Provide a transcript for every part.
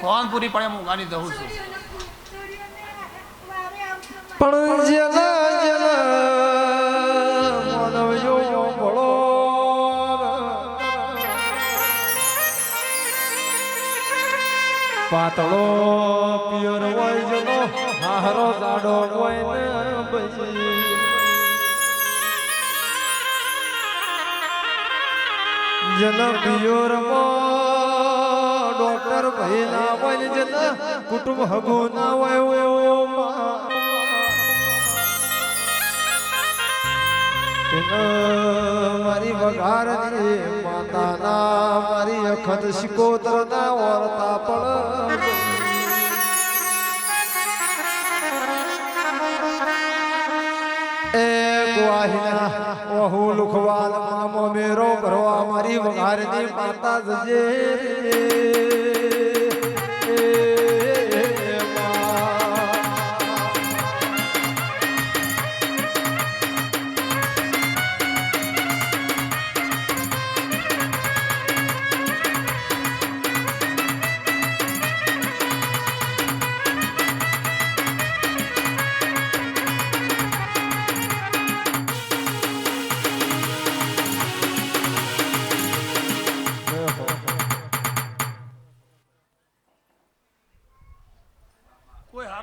કોણ પૂરી પડે હું ગાડી દઉં છું. પણ જેના જેના પાતળો પિયર હોય જનો હારો જાડો હોય ને ભઈ જેના પિયરમાં ડોક્ટર ભાઈ ના હોય જેના કુટુંબ હગુ ના હોય મારી વઘારની માતાના મારી અખત શિકોતર ના વર્તા પણ. ઓહુ લુખવાલ મામો મેરો ભરવા મારી વઘારની માતા જજે.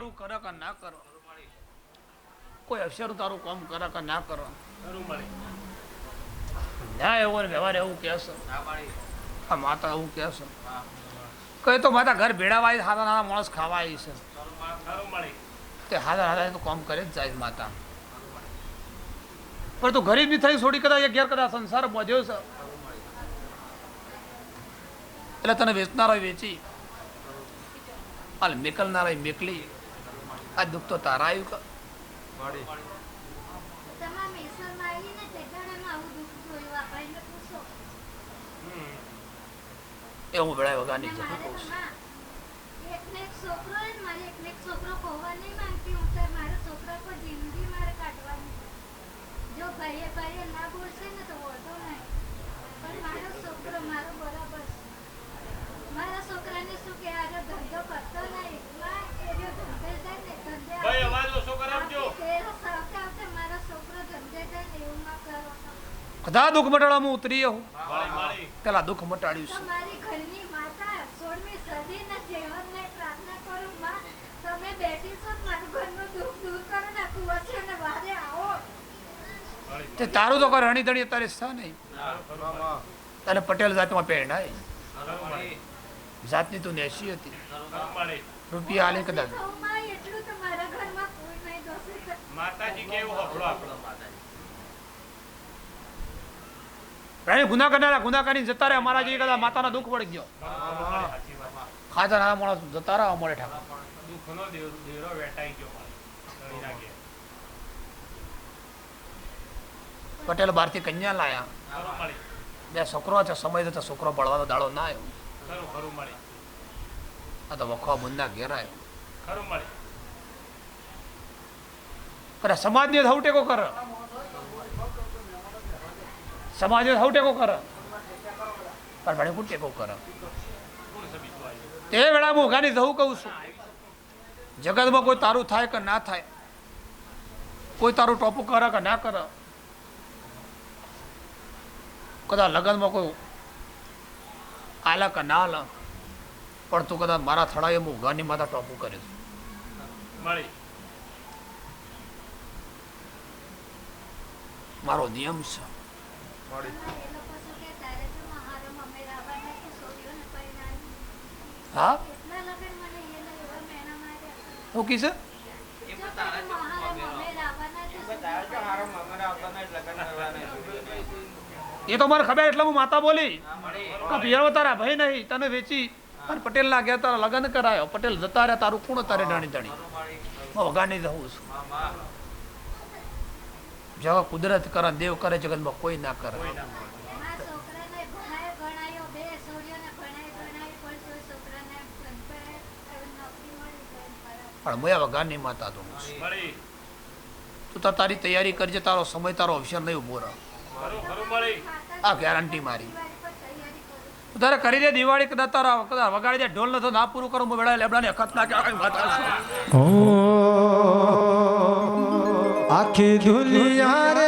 કોઈ કરે કે ના કરો? કોઈ અક્ષર તારું કામ કરે કે ના કરો? ના, એવો વ્યવહાર એવું કહેશો. આ માતા એવું કહેશો. કઈ તો માતા ઘર ભેળાવાય આવી નાના માણસ ખાવા આવી છે. તે હારા હારા એનું કામ કરે જ જાય માતા. પણ તું ગરીબની થઈ છોડી કદાચ ઘેર કદાચ સંસાર બધ્યો છે. એટલે તને વેચનારા વેચી. હાલ મેકલનારા મેકલી. આ દુઃખ તો તારા આવ્યું એ હું વેળાએ વગાની ને જતો કહું છું. એક છોકરો હોય ને એક છોકરો હોવા નહીં માંગતી મારા છોકરા પર જિંદગી મારે કાઢવાની જો ભાઈએ ભાઈએ ના બોલશે ને તો વાંધો નહીં પણ મારો છોકરો મારો બરાબર છે. મારા છોકરાને શું કે આજે ધંધો કરતો નહીં માં એ જો ધંધે જાય ને ધંધે ભાઈ, અવાજ ઓછો કરાવજો. આવતી તેરસ આવતે આવતે મારો છોકરો ધંધે જાય ને એવું ના કરો બધા દુઃખ મટાડવામાં ઉતરી હું. પેલા દુઃખ મટાડ્યું છે. તે તારું તો કોઈ રણી ધણી અત્યારે છે નહીં. તને પટેલ જાતમાં પહેણાય જાતની તું નેસી હતી. રૂપિયા આલે કદાચ. માતાજી કેવું હફળો આપણો રાણી ગુના કરનારા ગુના કરીને જતા રહે, અમારા જેવી કદાચ માતાના દુઃખ પડી ગયો. ખાતા નાના માણસ જતા રહ્યા અમારે ઠાકોર દુઃખનો દેવરો વેટાઈ ના. પટેલ બહારથી કન્યા લાયા બે છોકરો છે, સમય જતા છોકરો બળવાનો દાડો ના આવ્યો. આ તો વખવા બુંદા ઘેર આવ્યો. અરે સમાજને ટેકો કર સમાજને સૌ ટેકો કર. પણ ભાઈ કોણ ટેકો કર? તે વેળા હું ગાની જવું કહું છું. જગતમાં કોઈ તારું થાય કે ના થાય? કોઈ તારું ટોપું કરે કે ના કરે? કદાચ લગ્નમાં કોઈ આલા કે ના આલા પણ તું કદાચ મારા થડાએ હું ઘરની માથા ટોપું કરીશ. મારો નિયમ છે. કે હા? રાવણના કે એ તો મને ખબર એટલે હું માતા બોલી. ભેળો તારા ભાઈ નહીં તને વેચી. અને પટેલ ના ગયા તારા લગ્ન કરાયો. પટેલ જતા રહ્યા તારું કોણ તારે જાણી જાણી હું વગાની જવું છું. જેવા કુદરત કરે દેવ કરે જગતમાં કોઈ ના કરે. પણ હું મોયા વગાની માતા તું. તું તો તારી તૈયારી કરજે તારો સમય તારો અવસર નહીં ઊભો. આ ગેરંટી મારી. તારે કરી દે દિવાળી કદાચ તારા કદાચ વગાડી દે ઢોલ નથી ના પૂરું કરું હું વેળા લેબડાને અખત ના કે વાત আখি দুনিয়ার